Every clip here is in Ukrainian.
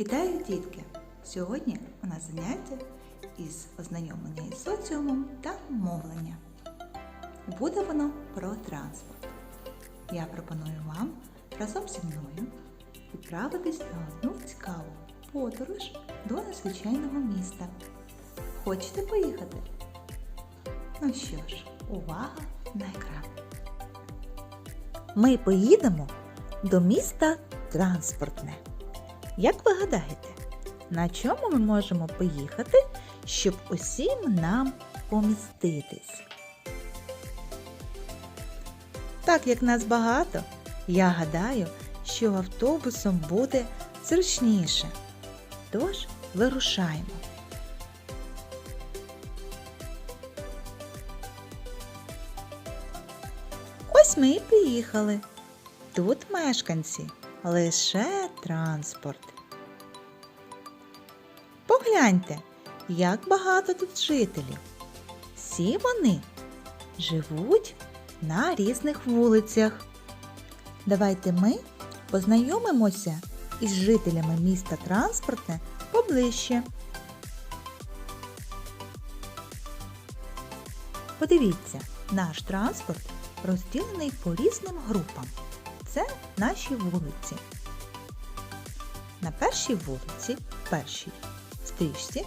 Вітаю, дітки! Сьогодні у нас заняття із ознайомлення із соціумом та мовлення. Буде воно про транспорт. Я пропоную вам разом зі мною відправитись на одну цікаву подорож до незвичайного міста. Хочете поїхати? Ну що ж, увага на екран. Ми поїдемо до міста транспортне. Як ви гадаєте, на чому ми можемо поїхати, щоб усім нам поміститись? Так як нас багато, я гадаю, що автобусом буде зручніше. Тож вирушаємо. Ось ми і приїхали. Тут мешканці лише транспорт. Погляньте, як багато тут жителів. Всі вони живуть на різних вулицях. Давайте ми познайомимося із жителями міста транспортне поближче. Подивіться, наш транспорт розділений по різним групам. Це наші вулиці. На першій вулиці, першій стрічці,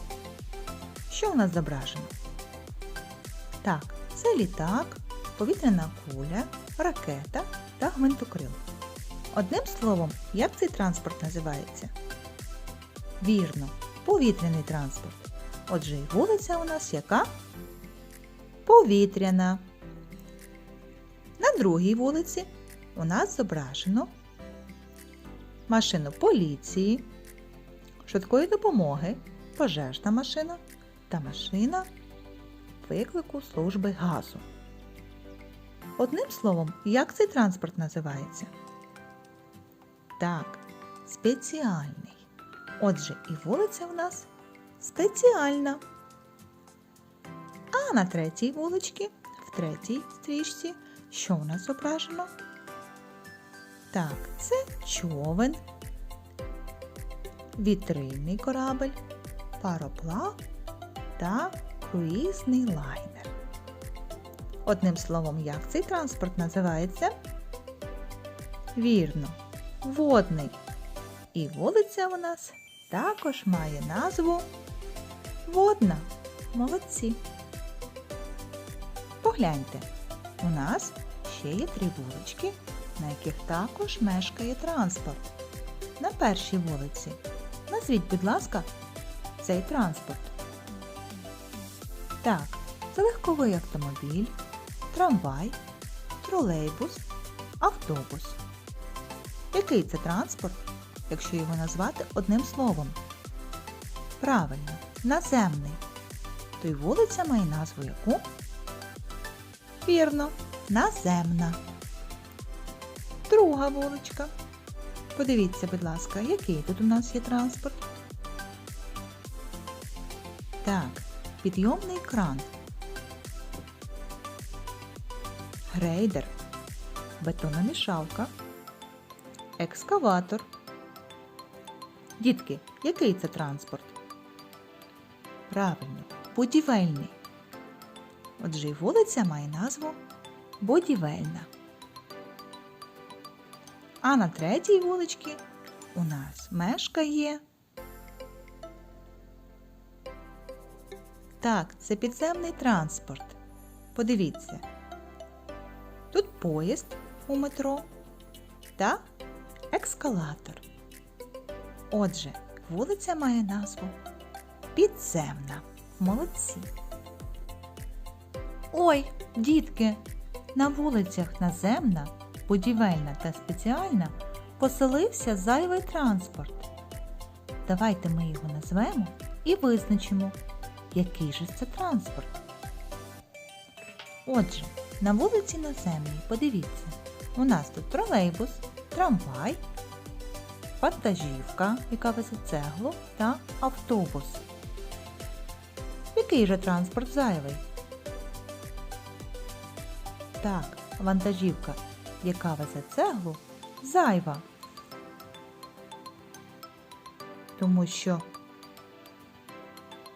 що у нас зображено? Так, це літак, повітряна куля, ракета та гвинтокрил. Одним словом, як цей транспорт називається? Вірно, повітряний транспорт. Отже, і вулиця у нас яка? Повітряна. На другій вулиці у нас зображено машину поліції, швидкої допомоги, пожежна машина та машина виклику служби газу. Одним словом, як цей транспорт називається? Так, спеціальний. Отже, і вулиця в нас спеціальна. А на третій вуличці, в третій стрічці, що у нас зображено? Так, це човен, вітрильний корабель, пароплав та круїзний лайнер. Одним словом, як цей транспорт називається? Вірно, водний. І вулиця у нас також має назву Водна. Молодці. Погляньте, у нас ще є три вулички, на яких також мешкає транспорт. На першій вулиці. Назвіть, будь ласка, цей транспорт. Так, це легковий автомобіль, трамвай, тролейбус, автобус. Який це транспорт, якщо його назвати одним словом? Правильно, наземний. То й вулиця має назву яку? Вірно, наземна. Друга вуличка. Подивіться, будь ласка, який тут у нас є транспорт? Так, підйомний кран. Грейдер. Бетономішалка. Екскаватор. Дітки, який це транспорт? Правильно, будівельний. Отже, і вулиця має назву Будівельна. А на третій вуличці у нас мешкає. Так, це підземний транспорт. Подивіться. Тут поїзд у метро та екскалатор. Отже, вулиця має назву Підземна. Молодці. Ой, дітки, на вулицях наземна, будівельна та спеціальна поселився зайвий транспорт. Давайте ми його назвемо і визначимо, який же це транспорт. Отже, на вулиці наземній, подивіться, у нас тут тролейбус, трамвай, вантажівка, яка везе цеглу, та автобус. Який же транспорт зайвий? Так, вантажівка, яка везе цеглу, зайва. тому що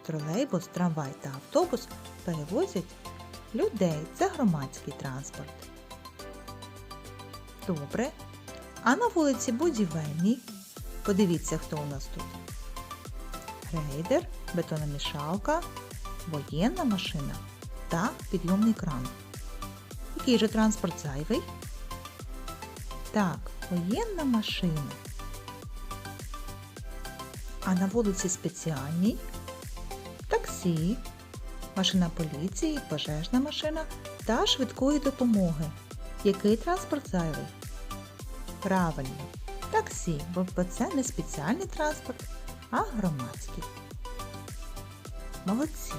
тролейбус, трамвай та автобус перевозять людей. Це громадський транспорт. Добре. А на вулиці Будівельній, подивіться, хто у нас тут. Грейдер, бетономішалка, воєнна машина та підйомний кран. Який же транспорт зайвий? Так, воєнна машина. А на вулиці спеціальній таксі, машина поліції, пожежна машина та швидкої допомоги. Який транспорт зайвий? Правильно, таксі, бо це не спеціальний транспорт, а громадський. Молодці.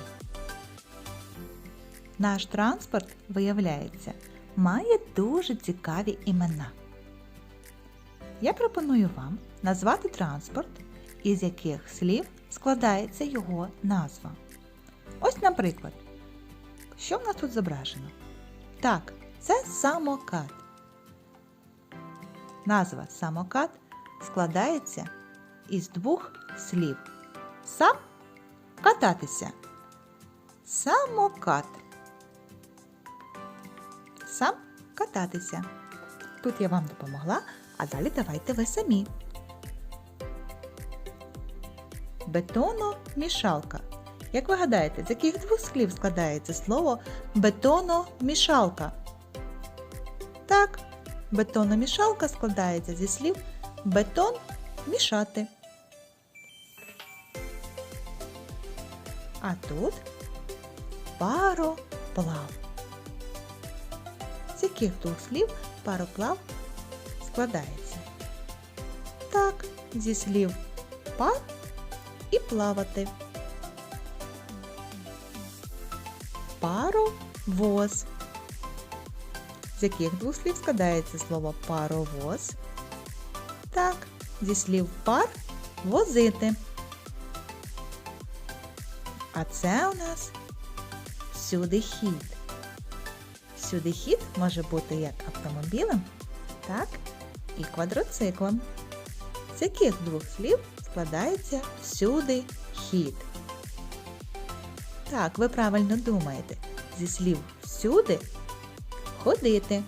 Наш транспорт, виявляється, має дуже цікаві імена. Я пропоную вам назвати транспорт, із яких слів складається його назва. Ось, наприклад, що в нас тут зображено? Так, це самокат. Назва самокат складається із двох слів. Сам кататися. Самокат. Сам кататися. Тут я вам допомогла, а далі давайте ви самі. Бетономішалка. Як ви гадаєте, з яких двох слів складається слово бетономішалка? Так, бетономішалка складається зі слів бетон мішати. А тут пароплав. З яких двох слів пароплав складається? Так, зі слів пар і плавати. Паровоз. З яких двох слів складається слово паровоз? Так, зі слів пар возити. А це у нас всюди хід. Всюди хід може бути як автомобілем, так і квадроциклом. З яких двох слів складається всюди хід? Так, ви правильно думаєте. Зі слів всюди ходити.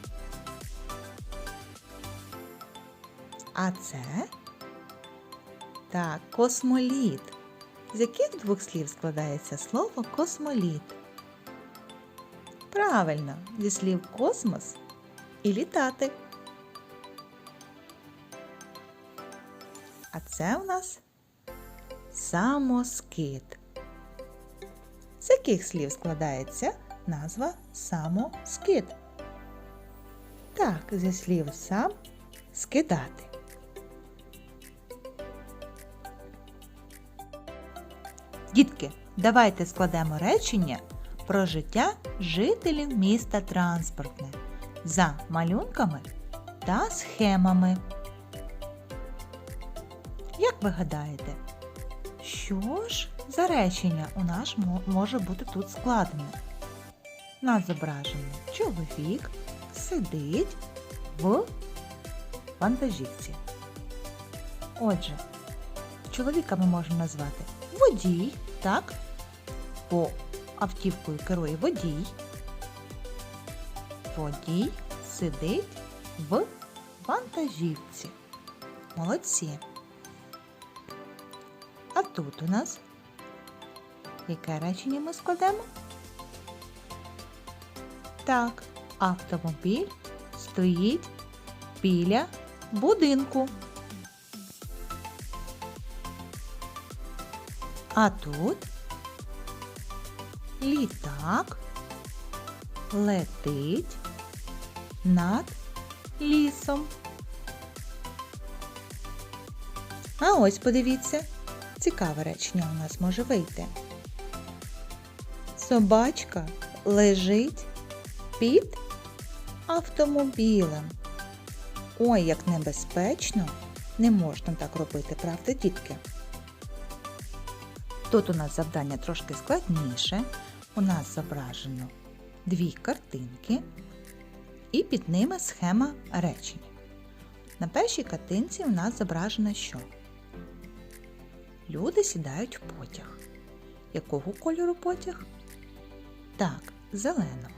А це так, космоліт. З яких двох слів складається слово космоліт? Правильно, зі слів космос і літати. А це у нас самоскид. Яких слів складається назва самоскид? Так, зі слів сам скидати. Дітки, давайте складемо речення про життя жителів міста Транспортне за малюнками та схемами. Як ви гадаєте, що ж за речення у нас може бути тут складене? На зображенні чоловік сидить в вантажівці. Отже, чоловіка ми можемо назвати водій, так? Бо автівкою керує водій. Водій сидить в вантажівці. Молодці. А тут у нас яке речення ми складемо? Так, автомобіль стоїть біля будинку. А тут літак летить над лісом. А ось подивіться, цікаве речення у нас може вийти. Собачка лежить під автомобілем. Ой, як небезпечно! Не можна так робити, правда, дітки? Тут у нас завдання трошки складніше. У нас зображено дві картинки і під ними схема речення. На першій картинці у нас зображено що? Люди сідають в потяг. Якого кольору потяг? Так, зеленого.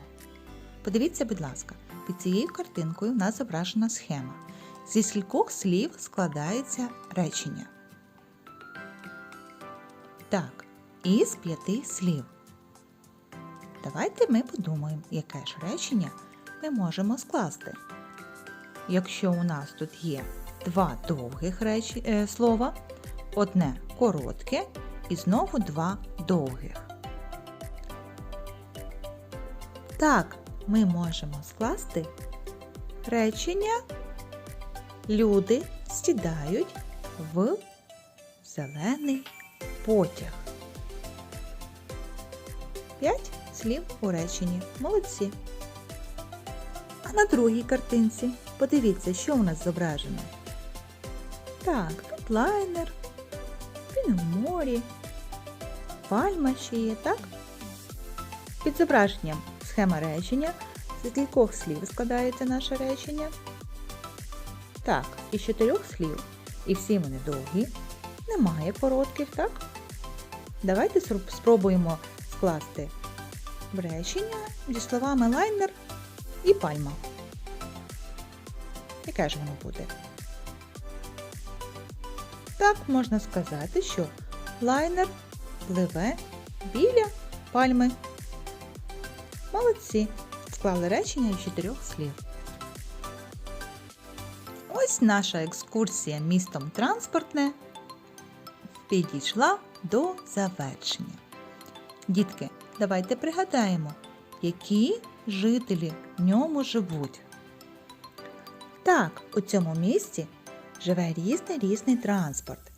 Подивіться, будь ласка, під цією картинкою в нас зображена схема. Зі скількох слів складається речення. Так, із п'яти слів. Давайте ми подумаємо, яке ж речення ми можемо скласти. Якщо у нас тут є два довгих речі, е, слова, одне коротке і знову два довгих. Так, ми можемо скласти речення Люди сідають в зелений потяг. П'ять слів у реченні. Молодці. А на другій картинці подивіться, що у нас зображено. Так, тут лайнер, він у морі, пальма ще є, так? Під зображенням схема речення, з кількох слів складається наше речення. Так, із чотирьох слів. І всі вони довгі. Немає коротких, так? Давайте спробуємо скласти речення зі словами лайнер і пальма. Яке ж воно буде? Так можна сказати, що лайнер пливе біля пальми. Молодці! Склали речення із чотирьох слів. Ось наша екскурсія містом транспортне підійшла до завершення. Дітки, давайте пригадаємо, які жителі в ньому живуть. Так, у цьому місті живе різний різний транспорт.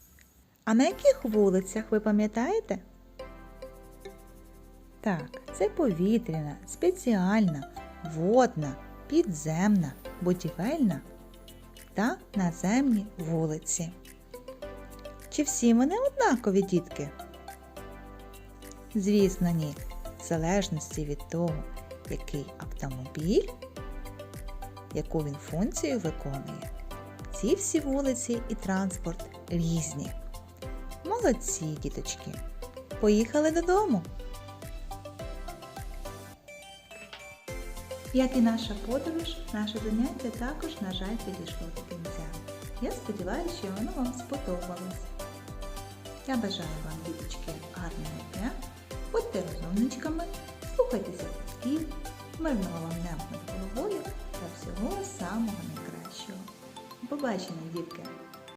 А на яких вулицях ви пам'ятаєте? Так, це повітряна, спеціальна, водна, підземна, будівельна та наземні вулиці. Чи всі вони однакові, дітки? Звісно, ні. В залежності від того, який автомобіль, яку він функцію виконує. Ці всі вулиці і транспорт різні. Молодці, діточки. Поїхали додому. Як і наша подорож, наше заняття також, на жаль, підійшло до кінця. Я сподіваюся, що воно вам сподобалось. Я бажаю вам, діточки, гарного дня, будьте розумничками, слухайтеся батьків, мирного вам неба над головою та всього самого найкращого. Побачення, дітки!